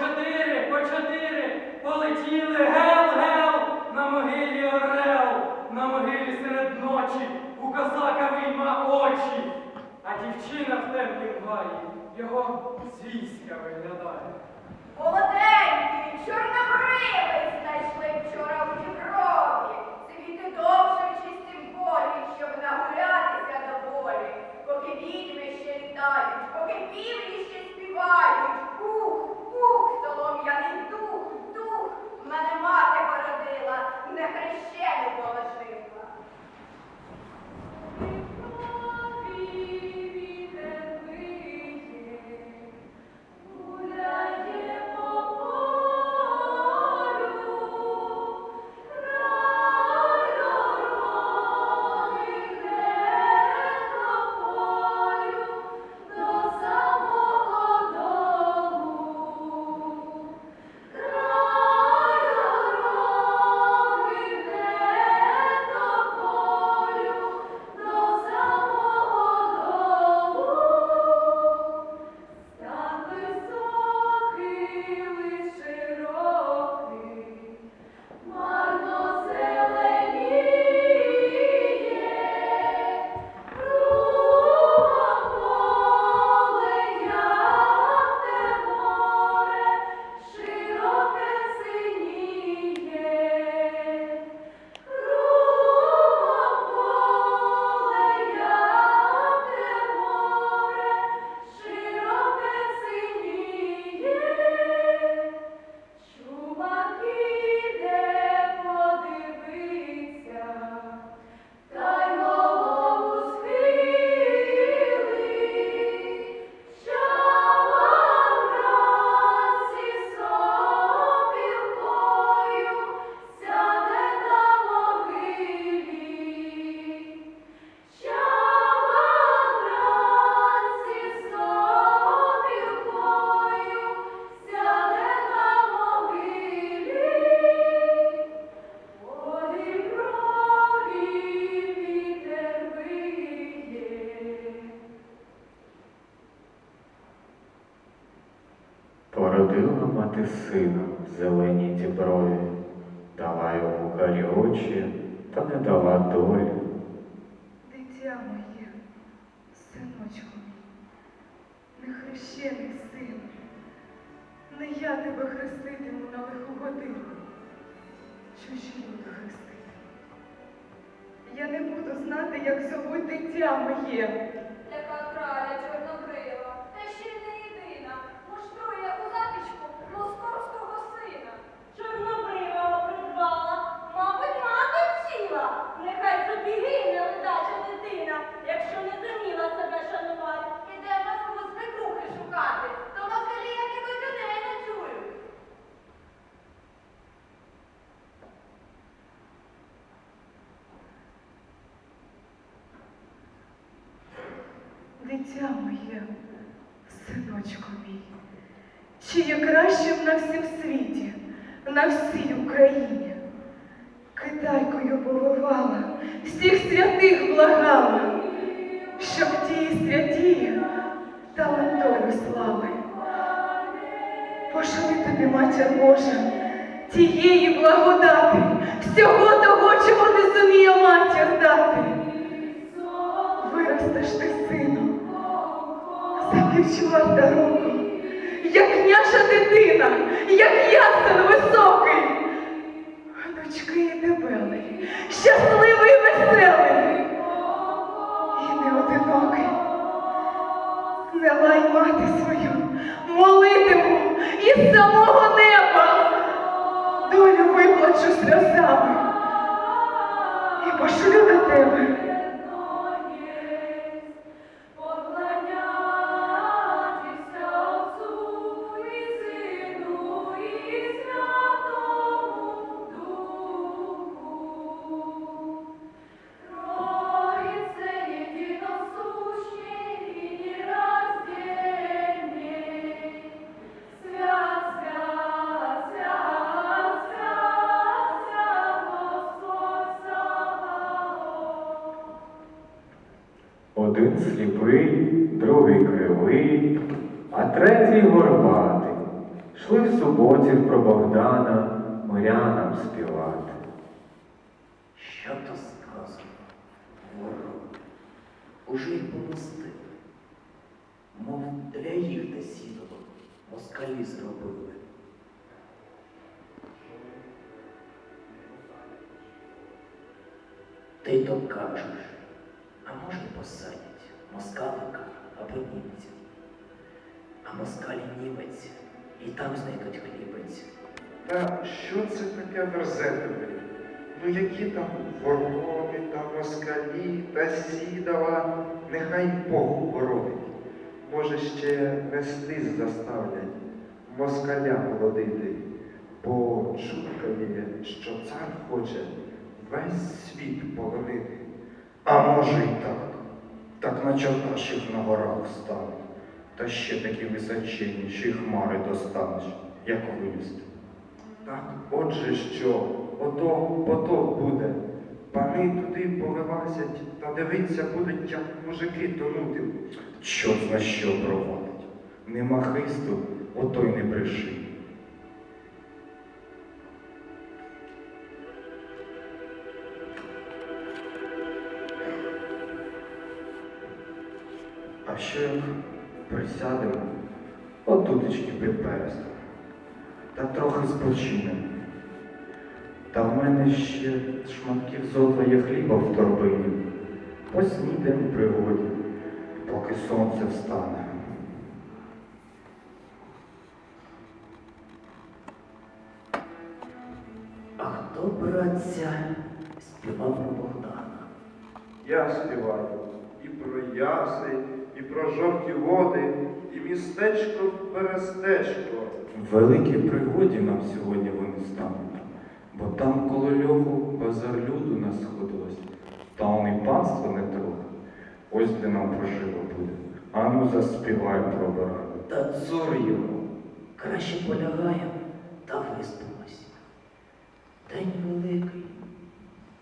чотири, по чотири, полетіли. Гел, гел, на могилі орел, на могилі серед ночі, у козака вийма очі, а дівчина в темнім гаї його з війська виглядає. Молоденький, чорнобривий знайшли вчора у Діброві. Світи довше в чистім полі, щоб нагулятися Породила мати сина в зеленій діброві, дала йому карі очі, та не дала долі. Дитя моє, синочку мій, нехрещений син, не я тебе хреститиму на лиху годину, чужі люди хреститиму. Я не буду знати, як зовуть дитя моє. Дитя моє, синочку мій, чи є кращим на всім світі, на всій Україні. Китайкою повивала, всіх святих благала, щоб ті святі дали долю слави. Пошли тобі, матір Божа, тієї благодати, всього того, чого не зуміє матір дати. Виростеш ти, сину, півчварта року, як княжа дитина, як ясен високий. Дочки і дебелий, щасливий і веселий, і не одинокий. Не лай мати свою, молитиму із самого неба. Долю виплачу сльозами і пошлю до тебе. Третій горбатий. Шли в суботів про Богдана мирянам співати. Що то сказано? Ворог уже й помостили. Мов для їх те москалі зробили. Ти то кажеш, а може посадять москалика або німця. А москалі німець і там знайдуть хлібець. Та що це таке верзетове? Ну які там ворони, та москалі, та сідала, нехай Бог боронить. Може, ще нестись заставлять, москаля молодити, бо чутка є, що цар хоче весь світ полонити. А може й так. Так на чорноших на горах стануть. Та ще такі височені, що й хмари достанеш, як вилізти. Так, отже що, ото потоп буде. Пани туди повилазять та дивиться будуть, як мужики тонути. Чорт зна що проводить. Нема хисту, ото й не бреши. А що як присядемо, отутечки під перестом, та трохи спочинемо. Та в мене ще шматків зо двоє хліба в торбині. Поснідаємо в пригоді, поки сонце встане. А хто, братця, співав про Богдана? Я співаю і про яси, і про жовті води, і містечко перестечко. В великій пригоді нам сьогодні вони стануть, бо там коло льоху базар люду нас сходилось, та он і панство не трохи. Ось де нам поживо буде. Ану заспівай про барану. Та цур йому. Краще полягаємо та виспимось. День великий,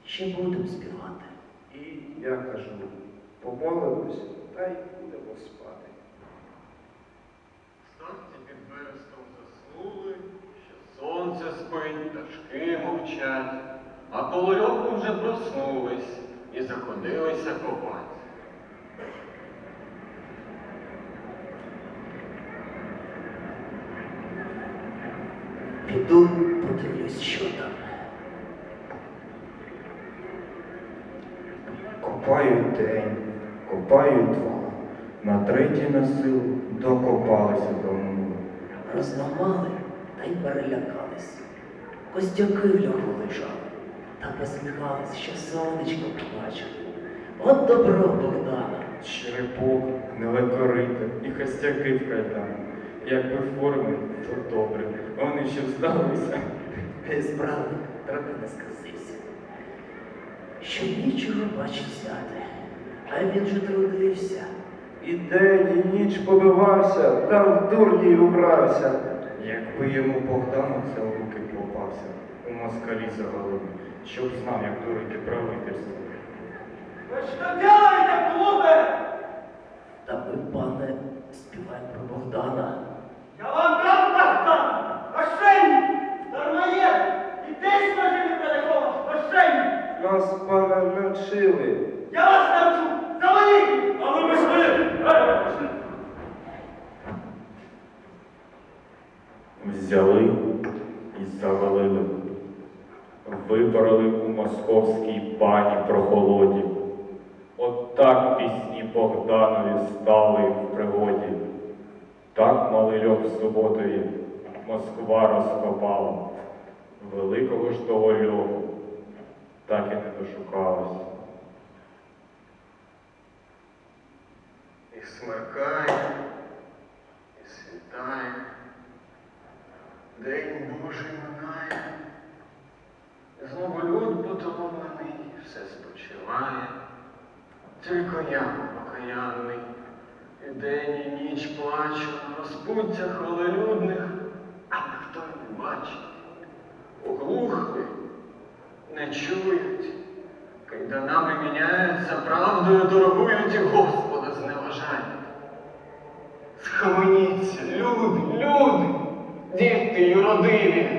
ще будемо співати. І я кажу, помолимось та й будемо спати. Станці під берестом заснули, ще сонце спить, пташки мовчать, а коло вже проснулись і заходилися копати. Піду подивлюсь, що там. Копають день, копають два. На третій на силу докопалися до мулу. Розламали та й перелякались. Костяки в льоху лежали та посміхались, що сонечко побачили. От добро Богдана. Черепок, нелекорите і хостяки в кайдан. Якби форми, то добре. Вони ще здалися. Справник трохи не сказився. Що нічого бачить взяти, а він же трудився. І день, і ніч побивався, та в дурні й убрався. Якби йому Богдану це в руки попався, у москалі завалив, щоб знав, як дурити правительство. Ви що делаєте, клубе? Та ви, пане, співаємо про Богдана. Я вам дам Богдан! Мошенник! Дармоєд! І десь може не переховаш! Мошенник! Нас, пане, навчили. Я вас Вибрали у московській бані прохолоді. От так пісні Богданові стали в пригоді. Так малий льох в суботові Москва розкопала. Великого ж того льоху так і не дошукалась. І смеркає, і світає, день Божий минає, знову люд потомлений, все спочиває, тільки я покаянний, і день, і ніч плачу на розпуттях холелюдних, а ніхто й не бачить. Оглухли, не чують, кайданами міняються, правдою торгують і Господа зневажають. Схаменіться, люди, люди, діти юродиві, подивіться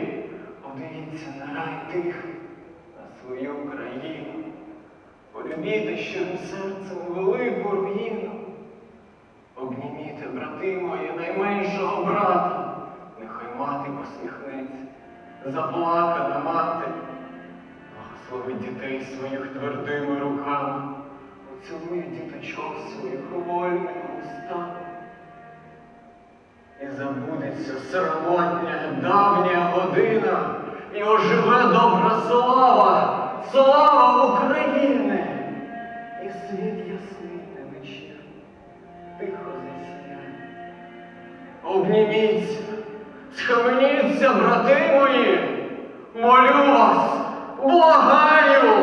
на рай тих, на свою країну. Полюбіте щирим серцем велику руїну. Обніміте, брати мої, найменшого брата, нехай мати посміхнеться, заплакана мати, благословить дітей своїх твердими руками, поцілує діточок своїх вольними устами. І забудеться срамотня давня година, і оживе добра слава, слава України, і світ ясний на вечір, тихо засіяє. Обніміться, схаменіться, брати мої, молю вас, благаю.